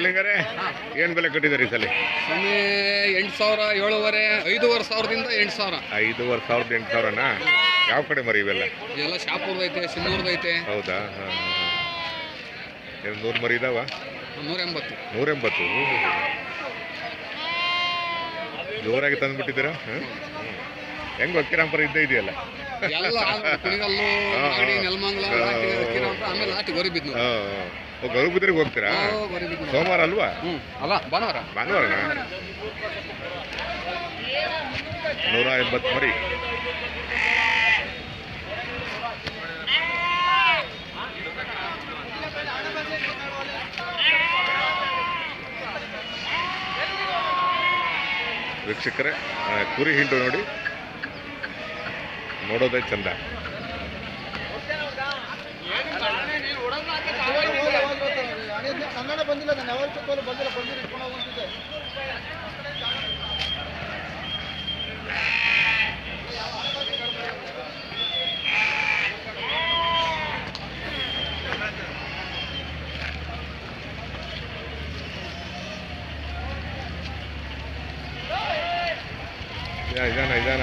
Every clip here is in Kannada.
ಬರ್ಲಿಂಗಾರೆ ಏನು ಬೆಲೆ ಕಟ್ಟಿದ್ದಾರೆ ಈ ಸಲ? ಸ್ವಾಮಿ ಎಂಟು ಸಾವಿರ ಏಳುವರೆ ಐದೂವರೆ ಸಾವಿರದಿಂದ ಎಂಟು ಸಾವಿರ. ಐದೂವರೆ ಸಾವಿರದ ಎಂಟು ಸಾವಿರನಾ? ಯಾವ ಕಡೆ ಮರಿ ಇವೆಲ್ಲ? ಇದೆಲ್ಲ ಶಾಪುರ್ದೈತೆ ಸಿಂಧೂರ್ದೈತೆ ಹೌದಾ? ಹಾಂ ಏನು ನೂರು ಮರಿ ಇದಾವ? ನೂರ ಎಂಬತ್ತು ನೂರೆಂಬತ್ತು ಜೋರಾಗಿ ತಂದುಬಿಟ್ಟಿದ್ದೀರಾ? ಹೆಂಗ್ ಹೆಂಗೆ ಅಕ್ಕಿರಾಂಪರ ಇದ್ದೇ ಇದೆಯಲ್ಲ. ಎಲ್ಲ ಕುಣಿಗಲ್ಲು ಹಾ, ಹಾ. ನೆಲಮಂಗಲ ಹಾ, ಹಾ, ಹಾ. ಆಮೇಲೆ ಲಾಟಿ ಗರಿಬಿದ್ನು ಹಾಂ. ಗರುಬುದ್ರಿಗೆ ಹೋಗ್ತೀರಾ? ಸೋಮವಾರ ಅಲ್ವಾ? ಅಲ್ಲ ಭಾನುವಾರ. ಭಾನುವಾರ ನೂರ ಎಂಬತ್ತು ಮರಿ. ವೀಕ್ಷಕರೇ ಕುರಿ ಹಿಂಡು ನೋಡಿ. ನೋಡೋದೇ ಚಂದ. ಕನ್ನಡ ಬಂದಿಲ್ಲ ನಾನು ಯಾವತ್ತೂ ತೋಲು ಬಂದಿಲ್ಲ ಬಂದಿಲ್ಲ ಇಟ್ಕೊಂಡು ಹೋಗುವಂತಿದ್ದೆ ಇದ- ಇದಾನ?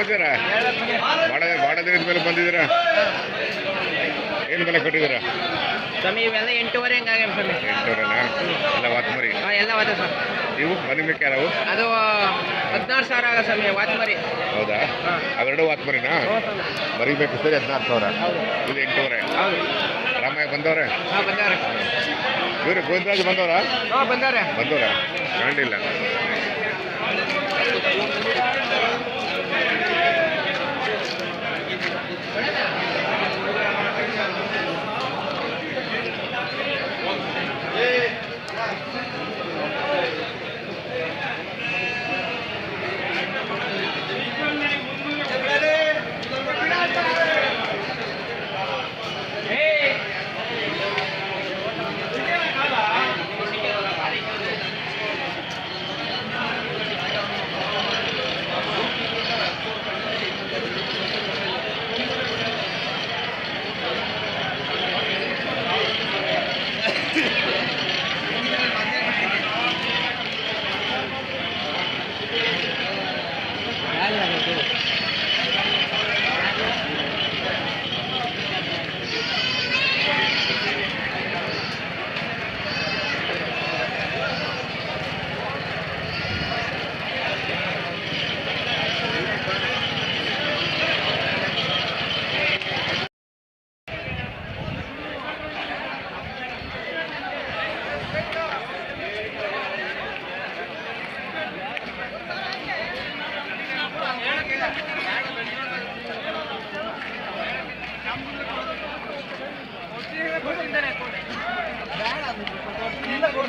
ಸಮಾಚಾರ ಭಾಳ ಭಾಳ ದಿನದ ಮೇಲೆ ಬಂದಿದ್ದೀರಾ? ಏನು ಬೆಲೆ ಕೊಟ್ಟಿದ್ದೀರಾ? ಸ್ವಾಮಿ ಇವೆಲ್ಲ ಎಂಟೂವರೆ ಹಂಗಾಗ ಸ್ವಾಮಿ. ಎಂಟೂರನಾ ಎಲ್ಲ ವಾತ್ಮರಿ. ಹಾಂ ಎಲ್ಲ ವಾತ ಸರ್ ಇವು ಮನೆ ಮೇಕೆ ಅದು ಹದಿನಾರು ಸಾವಿರ ಆಗ ಸ್ವಾಮಿ ವಾತ್ಮರಿ. ಹೌದಾ? ಅವೆರಡು ವಾತ್ಮರಿನಾ? ಮರಿನಾ ಮರಿ ಬೇಕು ಸರಿ ಹದಿನಾರು ಸಾವಿರ. ಇದು ಎಂಟೂವರೆ. ರಾಮಯ್ಯ ಬಂದವ್ರೆ? ಹಾಂ ಬಂದಾರೆ ಇವರು ಗೋವಿಂದರಾಜ್ ಬಂದವ್ರಾ? ಹಾಂ ಬಂದಾರೆ ಬಂದವ್ರ? Yeah.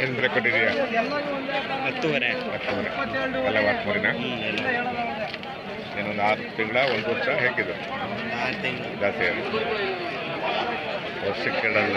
ಏನು ಬೆಲೆ ಕೊಟ್ಟಿದೆಯಾ ಹತ್ತುವರೆ. ಹತ್ತುವರೆ ಎಲ್ಲ ವಾತ್ ಮರಿನಾ ಇನ್ನೊಂದು ಆರು ತಿಂಗಳ ಒಂದು ವರ್ಷ ಹೇಗಿದೆ? ಜಾಸ್ತಿ. ವರ್ಷಕ್ಕೆ ಕೇಳಲ್ಲ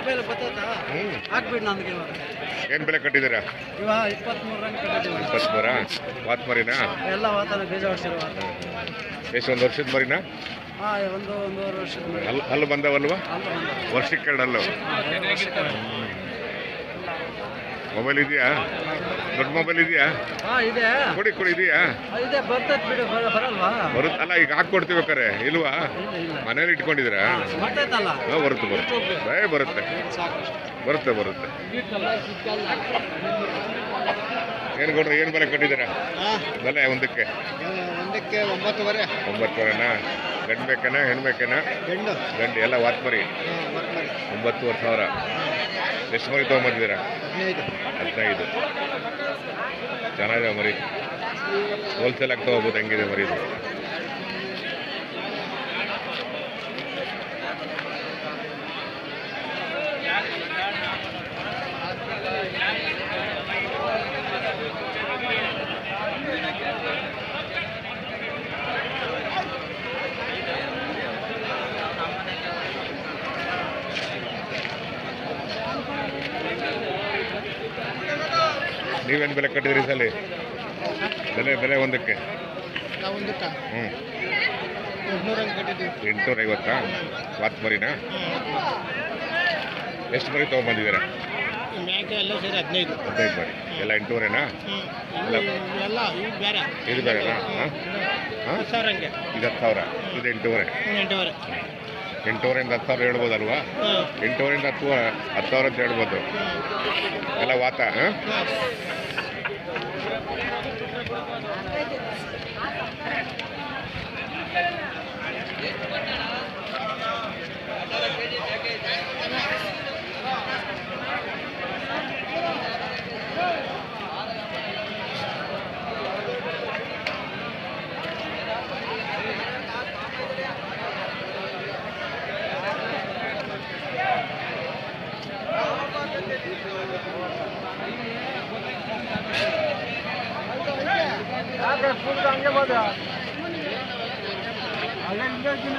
ಮೊಬೈಲ್ ಬರ್ತೈತಾ? ನನಗೆ ಇವಾಗ. ಏನು ಬೆಲೆ ಕಟ್ಟಿದ್ದೀರಾ? ಇವಾಗ ಇಪ್ಪತ್ತ್ಮೂರು ರಂಗ್ ಕಟ್ಟಿದ್ದೀವಿ. ಇಪ್ಪತ್ತ್ಮೂರ ವಾತ್ ಮರಿನಾ ಎಲ್ಲ ವಾತಾವರಣ ಬೀಜ ಹೊಡ್ಸಿರೋ ಎಷ್ಟು ಒಂದು ವರ್ಷದ ಮರಿನಾ? ಹಾಂ ಒಂದು ಒಂದೂವರೆ ವರ್ಷದ ಮೇಲೆ ಅಲ್ಲಿ ಬಂದವಲ್ವಾ? ಬಂದ ವರ್ಷಕ್ಕೆ ಎರಡಲ್ಲು. ಮೊಬೈಲ್ ಇದೆಯಾ? ದೊಡ್ಡ ಮೊಬೈಲ್ ಇದೆಯಾ? ಕೊಡಿ ಕೊಡಿ ಇದೆಯಾ? ಆ, ಇದೆ ಬರ್ತೈತೆ ಬಿಡು ಬರಲ್ವಾ? ಬರುತ್ತೆ ಅಲ್ಲ ಈಗ ಹಾಕ್ಕೊಡ್ತೀವಿ ಬೇಕಾರೆ ಇಲ್ವಾ? ಮನೇಲಿ ಇಟ್ಕೊಂಡಿದ್ದೀರಾ? ಬರ್ತೈತಲ್ಲ. ಹಾಂ ಬರುತ್ತೆ ಬರುತ್ತೆ. ಏ ಬರುತ್ತೆ. ಬರುತ್ತೆ ಬರುತ್ತೆ. ಏನು ಕೊಡ್ರಿ ಏನು ಬೆಲೆ ಕೊಟ್ಟಿದ್ದೀರ? ಬೆಲೆ ಒಂದಕ್ಕೆ? ಒಂದಕ್ಕೆ ಒಂಬತ್ತುವರೆ. ಒಂಬತ್ತುವರೆನಾ? ಗಂಡು ಬೇಕೇನಾ ಹೆಣ್ಣು ಬೇಕೇನಾ? ಗಂಡು. ಗಂಡು ಎಲ್ಲ ವಾತ್ ಮರಿ ಹಾಂ ಬರ್ತಾರೆ ಒಂಬತ್ತುವರೆ ಸಾವಿರ. ಎಷ್ಟು ಮರಿ ತೊಗೊಂಬಂದಿದ್ದೀರಾ? ಹದಿನೈದು. ಚೆನ್ನಾಗಿದೆ ಮರಿ. ಹೋಲ್ಸೇಲ್ ಆಗಿ ತೊಗೋಬೋದು ಹೆಂಗಿದೆ ಮರಿ ನೀವೇನು ಬೆಲೆ ಕಟ್ಟಿದ್ರಿ ಸಲ? ಬೆಲೆ ಬೆಲೆ ಒಂದಕ್ಕೆ? ಹ್ಞೂ ಎಂಟ್ನೂರ ಹಂಗೆ ಎಂಟುನೂರ ಐವತ್ತಾ ವಾತ್ ಮರಿನಾ? ಎಷ್ಟು ಮರಿ ತೊಗೊಂಬಂದಿದ್ದೀರಾ? ಮ್ಯಾಕೆ ಎಲ್ಲ ಸೇರಿ ಹದಿನೈದು. ಹದಿನೈದು ಮರಿ. ಎಲ್ಲ ಎಂಟೂವರೆನಾ ಎಲ್ಲ ಬೇರೆ. ಇದು ಬೇರೆನಾ? ಹಾಂ? ಹಾಂ? ಹತ್ತು ಸಾವಿರ ಹಂಗೆ. ಇದು ಹತ್ತು ಸಾವಿರ. ಇದು ಎಂಟೂವರೆ. ಎಂಟೂವರೆ. ಎಂಟೂವರೆಯಿಂದ ಹತ್ತು ಸಾವಿರ ಹೇಳ್ಬೋದಲ್ವಾ? ಎಂಟೂವರೆಯಿಂದ ಹತ್ತು ಹತ್ತು ಸಾವಿರ ಅಂತ ಹೇಳ್ಬೋದು. ಎಲ್ಲ ವಾತ ಹಾಂ? ಹಂಗೆ ಹೋದ ಅಲ್ಲೇ ಹಿಂಗೆ ಹಾಕಿನ.